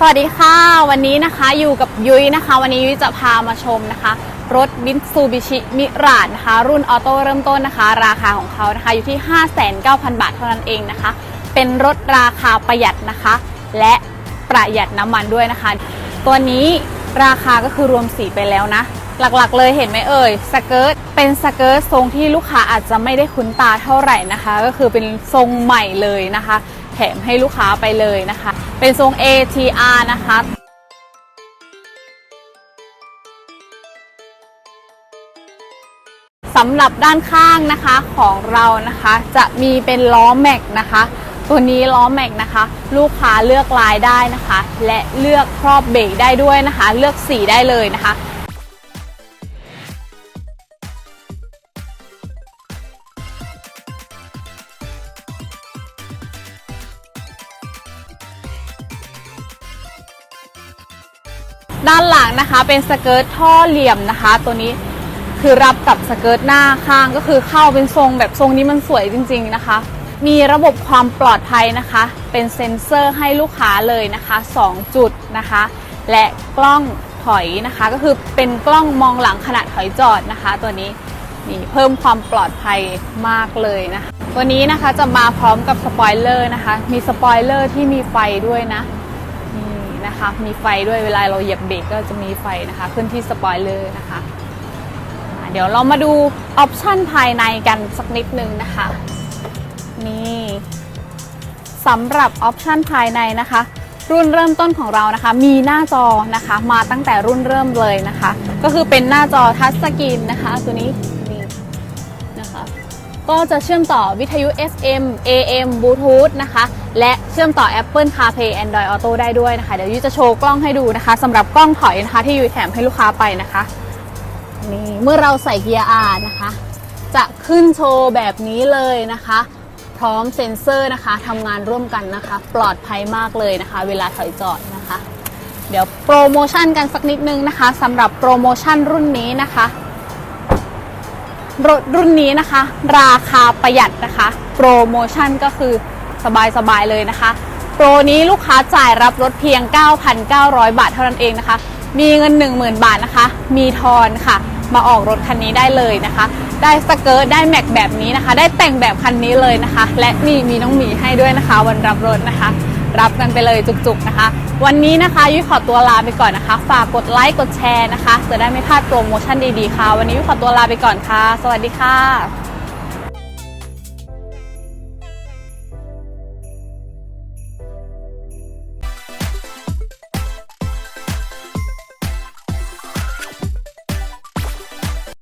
สวัสดีค่ะ วันนี้นะคะอยู่กับยุ้ยนะคะ วันนี้ยุ้ยจะพามาชมนะคะ รถบินซูบิชิมิราดนะคะ รุ่นออโต้เริ่มต้นนะคะ ราคาของเขานะคะอยู่ที่ 59,000 บาทเท่านั้นเองนะคะ เป็นรถราคาประหยัดนะคะ และประหยัดน้ำมันด้วยนะคะ ตัวนี้ราคาก็คือรวมสีไปแล้วนะ หลักๆเลยเห็นไหมเอ่ยสเกิร์ตเป็นสเกิร์ตทรงที่ลูกค้าอาจจะไม่ได้คุ้นตาเท่าไหร่นะคะ ก็คือเป็นทรงใหม่เลยนะคะ แถมให้ลูกค้าไปเลยนะคะ เป็นทรง ATR นะคะสำหรับด้านข้างนะคะของเรานะคะ จะมีเป็นล้อแม็กนะคะ ตัวนี้ล้อแม็กนะคะ ลูกค้าเลือกลายได้นะคะ และเลือกครอบเบรกได้ด้วยนะคะ เลือกสีได้เลยนะคะ ด้านหลังนะคะ เป็นสเกิร์ตท่อเหลี่ยมนะคะ ตัวนี้คือรับกับสเกิร์ตหน้าข้างก็คือเข้าเป็นทรงแบบทรงนี้มันสวยจริง ๆนะคะ มีระบบความปลอดภัยนะคะ เป็นเซ็นเซอร์ให้ลูกค้าเลยนะคะ 2 จุดนะคะ และกล้องถอยนะคะ ก็คือเป็นกล้องมองหลังขณะถอยจอดนะคะ ตัวนี้นี่เพิ่มความปลอดภัยมากเลยนะคะตัวนี้นะคะจะมาพร้อมกับสปอยเลอร์นะคะ มีสปอยเลอร์ที่มีไฟด้วยนะ นะคะ มีไฟด้วยเวลาเราเหยียบเบรกก็จะมีไฟนะคะขึ้นที่สปอยเลอร์นะคะเดี๋ยวเรามาดูออปชันภายในกันสักนิดนึงนะคะนี่สำหรับออปชันภายในนะคะ รุ่นเริ่มต้นของเรานะคะ มีหน้าจอนะคะ มาตั้งแต่รุ่นเริ่มเลยนะคะ ก็คือเป็นหน้าจอทัชสกรีนนะคะ ตัวนี้ ก็จะเชื่อมต่อวิทยุ FM AM Bluetooth นะคะ และเชื่อมต่อ Apple CarPlay Android Auto ได้ด้วยนะคะ เดี๋ยวยุ้ยจะโชว์กล้องให้ดูนะคะสำหรับกล้องถอยนะคะที่ยุ้ยแถมให้ลูกค้าไปนะคะนี่เมื่อเราใส่เกียร์ R นะคะ จะขึ้นโชว์แบบนี้เลยนะคะ พร้อมเซ็นเซอร์นะคะทำงานร่วมกันนะคะ ปลอดภัยมากเลยนะคะ เวลาถอยจอดนะคะ เดี๋ยวโปรโมชั่นกันสักนิดนึงนะคะสำหรับโปรโมชั่นรุ่นนี้นะคะ รถรุ่นนี้นะคะ ราคาประหยัดนะคะ โปรโมชั่นก็คือสบายๆเลยนะคะ โปรนี้ลูกค้าจ่ายรับรถเพียง 9,900 บาทเท่านั้นเองนะคะ มีเงิน 10,000 บาทนะคะ มีทอนค่ะ มาออกรถคันนี้ได้เลยนะคะ ได้สเกิร์ตได้แม็กแบบนี้นะคะ ได้แต่งแบบคันนี้เลยนะคะ และนี่มีน้องหมีให้ด้วยนะคะ วันรับรถนะคะ รับกันไปเลยจุกๆนะคะ วันนี้นะคะยุ้ยขอตัวลาไปก่อนนะคะ ฝากกดไลค์กดแชร์นะคะ จะได้ไม่พลาดโปรโมชั่นดีๆค่ะ วันนี้ยุ้ยขอตัวลาไปก่อนค่ะ สวัสดีค่ะ